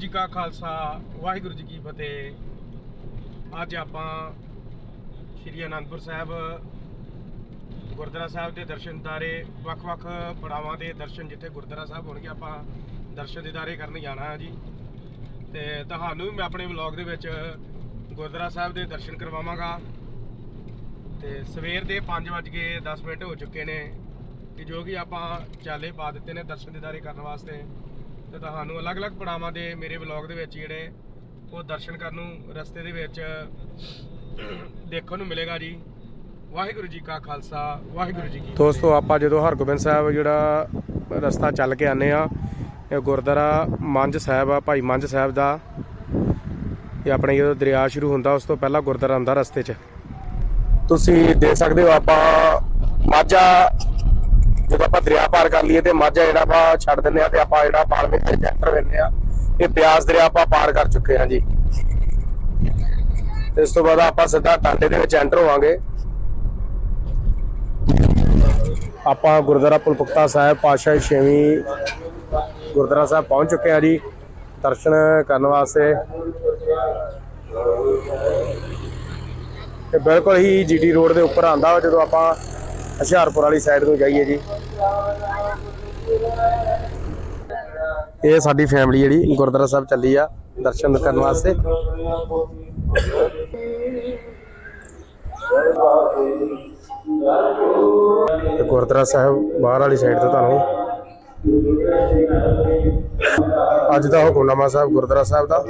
ਜੀ ਕਾ ਖਾਲਸਾ, ਵਾਹਿਗੁਰੂ ਜੀ ਕੀ ਫਤਿਹ। ਅੱਜ ਆਪਾਂ ਸ਼੍ਰੀ ਅਨੰਦਪੁਰ ਸਾਹਿਬ, ਗੁਰਦੁਆਰਾ ਸਾਹਿਬ ਦੇ ਦਰਸ਼ਨ ਦਾਰੇ ਵੱਖ-ਵੱਖ ਪੜਾਵਾਂ ਦੇ ਦਰਸ਼ਨ ਜਿੱਥੇ ਗੁਰਦੁਆਰਾ ਸਾਹਿਬ ਹੋਣਗੇ, ਆਪਾਂ ਦਰਸ਼ਨ ਦਿਦਾਰੇ ਕਰਨ ਜਾਣਾ ਹੈ ਜੀ। ਤੇ ਤੁਹਾਨੂੰ ਵੀ ਮੈਂ ਆਪਣੇ ਵਲੌਗ ਦੇ ਵਿੱਚ ਗੁਰਦੁਆਰਾ ਸਾਹਿਬ ਦੇ ਦਰਸ਼ਨ ਕਰਵਾਵਾਂਗਾ। ਤੇ ਸਵੇਰ ਦੇ 5:10 ਮਿੰਟ ਹੋ ਚੁੱਕੇ ਨੇ, ਕਿ ਜੋ ਕਿ ਆਪਾਂ ਚਾਲੇ ਪਾ ਦਿੱਤੇ ਨੇ ਦਰਸ਼ਨ ਦਿਦਾਰੇ ਕਰਨ ਵਾਸਤੇ ਤੇ ਤੁਹਾਨੂੰ ਅਲੱਗ-ਅਲੱਗ ਪੜਾਵਾਂ ਦੇ ਮੇਰੇ ਵਲੌਗ ਦੇ ਵਿੱਚ ਜਿਹੜੇ ਉਹ ਦਰਸ਼ਨ ਕਰਨ ਨੂੰ ਰਸਤੇ ਦੇ ਵਿੱਚ ਦੇਖਣ ਨੂੰ ਮਿਲੇਗਾ ਜੀ। ਵਾਹਿਗੁਰੂ ਜੀ ਕਾ ਖਾਲਸਾ, ਵਾਹਿਗੁਰੂ ਜੀ ਕੀ ਦੋਸਤੋ, ਆਪਾਂ ਜਦੋਂ ਹਰਗੋਬਿੰਦ ਸਾਹਿਬ ਜਿਹੜਾ ਰਸਤਾ ਚੱਲ ਕੇ ਆਨੇ ਆ ਇਹ ਗੁਰਦੁਆਰਾ ਮੰਝ ਸਾਹਿਬ ਆ, ਭਾਈ ਮੰਝ ਸਾਹਿਬ ਦਾ। ਇਹ ਆਪਣੇ ਜਦੋਂ ਦਰਿਆ ਸ਼ੁਰੂ ਹੁੰਦਾ, ਉਸ ਤੋਂ ਪਹਿਲਾਂ ਗੁਰਦੁਆਰਾ ਆਉਂਦਾ ਰਸਤੇ 'ਚ। ਤੁਸੀਂ ਦੇਖ ਸਕਦੇ ਹੋ ਆਪਾਂ ਮਾਝਾ ਜਦੋਂ ਆਪਾਂ ਦਰਿਆ ਪਾਰ ਕਰ ਲਈਏ ਤੇ ਮਾਝਾ ਜਿਹੜਾ ਆਪਾਂ ਛੱਡ ਦਿੰਦੇ ਆ ਤੇ ਆਪਾਂ ਜਿਹੜਾ ਪਾਲਵੇ ਤੇ ਜੈਂਟਰ venਦੇ ਆ, ਇਹ ਬਿਆਸ ਦਰਿਆ ਆਪਾਂ ਪਾਰ ਕਰ ਚੁੱਕੇ ਹਾਂ ਜੀ। ਇਸ ਤੋਂ ਬਾਅਦ ਆਪਾਂ ਸਿੱਧਾ ਟਾਂਡੇ ਦੇ ਵਿੱਚ ਐਂਟਰ ਹੋਵਾਂਗੇ। ਆਪਾਂ ਗੁਰਦੁਆਰਾ ਪੁਲਪੁਖਤਾ ਸਾਹਿਬ ਪਾਤਸ਼ਾਹੀ ਛੇਵੀਂ ਗੁਰਦੁਆਰਾ ਸਾਹਿਬ ਪਹੁੰਚ ਚੁੱਕੇ ਆ ਜੀ, ਦਰਸ਼ਨ ਕਰਨ ਵਾਸਤੇ। ਤੇ ਬਿਲਕੁਲ ਹੀ ਜੀਟੀ ਰੋਡ ਦੇ ਉੱਪਰ ਆਂਦਾ ਵਾ ਜਦੋਂ ਆਪਾਂ ਹੁਸ਼ਿਆਰਪੁਰ ਵਾਲੀ ਸਾਈਡ ਤੋਂ ਜਾਈਏ ਜੀ। ਇਹ ਸਾਡੀ ਫੈਮਿਲੀ ਜਿਹੜੀ ਗੁਰਦੁਆਰਾ ਸਾਹਿਬ ਚੱਲੀ ਆ ਦਰਸ਼ਨ ਕਰਨ ਵਾਸਤੇ। ਤੇ ਗੁਰਦੁਆਰਾ ਸਾਹਿਬ ਬਾਹਰ ਵਾਲੀ ਸਾਈਡ ਤੋਂ ਤੁਹਾਨੂੰ ਅੱਜ ਦਾ ਹੁਕਮਨਾਮਾ ਸਾਹਿਬ ਗੁਰਦੁਆਰਾ ਸਾਹਿਬ ਦਾ।